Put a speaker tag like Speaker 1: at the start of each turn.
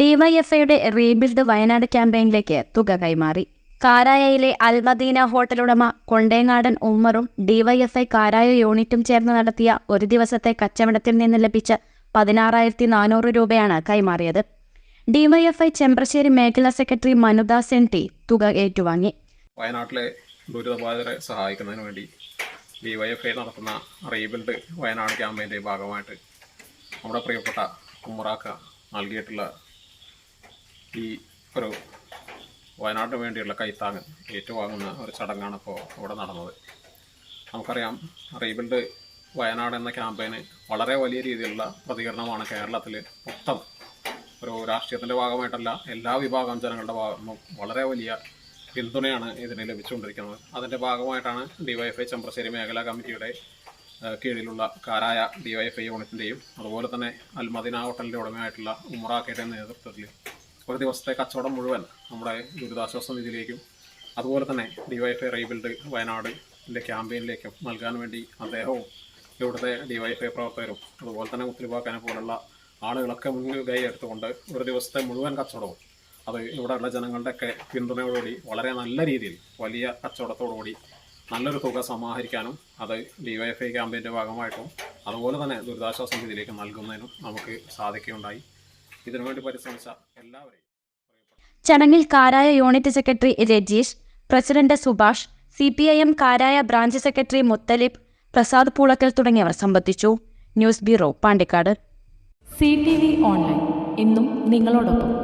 Speaker 1: ഡിവൈഎഫ്ഐയുടെ റീബിൽഡ് വയനാട് ക്യാമ്പയിനിലേക്ക് തുക കൈമാറി. കാരായയിലെ അൽമദീന ഹോട്ടലുടമ കൊണ്ടേങ്ങാടൻ ഉമ്മറും ഡിവൈഎഫ്ഐ കാരായ യൂണിറ്റും ചേർന്ന് നടത്തിയ ഒരു ദിവസത്തെ കച്ചവടത്തിൽ നിന്ന് ലഭിച്ച പതിനാറായിരത്തി നാനൂറ് രൂപയാണ് കൈമാറിയത്. ഡിവൈഎഫ്ഐ ചെമ്പ്രശ്ശേരി മേഖലാ സെക്രട്ടറി മനുദാസ് എൻ ടി തുക ഏറ്റുവാങ്ങി.
Speaker 2: വയനാട്ടിലെ ദുരിതബാധിതരെ സഹായിക്കുന്നതിന് വേണ്ടി ഡി വൈ എഫ് ഐ നടത്തുന്ന റീബിൽഡ് വയനാട് ക്യാമ്പയിന്റെ ഭാഗമായിട്ട് നമ്മുടെ പ്രിയപ്പെട്ട കുമ്മറാക്ക നൽകിയിട്ടുള്ള ഈ ഒരു വയനാട്ടിന് വേണ്ടിയുള്ള കൈത്താങ്ങ് ഏറ്റുവാങ്ങുന്ന ഒരു ചടങ്ങാണ് ഇപ്പോൾ ഇവിടെ നടന്നത്. നമുക്കറിയാം റീബിൽഡ് വയനാട് എന്ന ക്യാമ്പയിന് വളരെ വലിയ രീതിയിലുള്ള പ്രതികരണമാണ് കേരളത്തിൽ മൊത്തം ഒരു രാഷ്ട്രീയത്തിന്റെ ഭാഗമായിട്ടല്ല എല്ലാ വിഭാഗം ജനങ്ങളുടെ ഭാഗം വളരെ വലിയ പിന്തുണയാണ് ഇതിന് ലഭിച്ചുകൊണ്ടിരിക്കുന്നത്. അതിന്റെ ഭാഗമായിട്ടാണ് ഡിവൈഎഫ്ഐ ചെമ്പ്രശ്ശേരി മേഖലാ കമ്മിറ്റിയുടെ കീഴിലുള്ള കാരായ ഡിവൈഎഫ്ഐ യൂണിറ്റിന്റെയും അതുപോലെ തന്നെ അൽമദിന ഹോട്ടലിന്റെ ഉടമയായിട്ടുള്ള ഉമറാക്കയുടെ നേതൃത്വത്തിൽ ഒരു ദിവസത്തെ കച്ചവടം മുഴുവൻ നമ്മുടെ ദുരിതാശ്വാസ നിധിയിലേക്കും അതുപോലെ തന്നെ ഡിവൈഎഫ്ഐ റീബിൽഡ് വയനാടിന്റെ ക്യാമ്പയിനിലേക്കും നൽകാൻ വേണ്ടി അദ്ദേഹവും ഇവിടുത്തെ ഡിവൈഎഫ്ഐ പ്രവർത്തകരും അതുപോലെ തന്നെ മുത്തലിബാക്കാനെ പോലുള്ള ആളുകളൊക്കെ മുൻകൈ എടുത്തുകൊണ്ട് ഒരു ദിവസത്തെ മുഴുവൻ കച്ചവടവും അത് ഇവിടെയുള്ള ജനങ്ങളുടെയൊക്കെ പിന്തുണയോടുകൂടി വളരെ നല്ല രീതിയിൽ വലിയ കച്ചവടത്തോടുകൂടി നല്ലൊരു തുക സമാഹരിക്കാനും അത് ഡിവൈഎഫ്ഐ ക്യാമ്പയിന്റെ ഭാഗമായിട്ടും അതുപോലെ തന്നെ ദുരിതാശ്വാസ നിധിയിലേക്ക് നൽകുന്നതിനും നമുക്ക് സാധിക്കുകയുണ്ടായി. ഇതിനുവേണ്ടി പരിശ്രമിച്ച എല്ലാവരെയും
Speaker 1: ചടങ്ങിൽ Karaya unit secretary Rajeesh president Subhash C P I M Karaya branch secretary Muthalib Prasad Poolakkal തുടങ്ങിയവർ സംബന്ധിച്ചു. News bureau Pandikkad.
Speaker 3: C T V online. ഇന്നും നിങ്ങളോടൊപ്പം.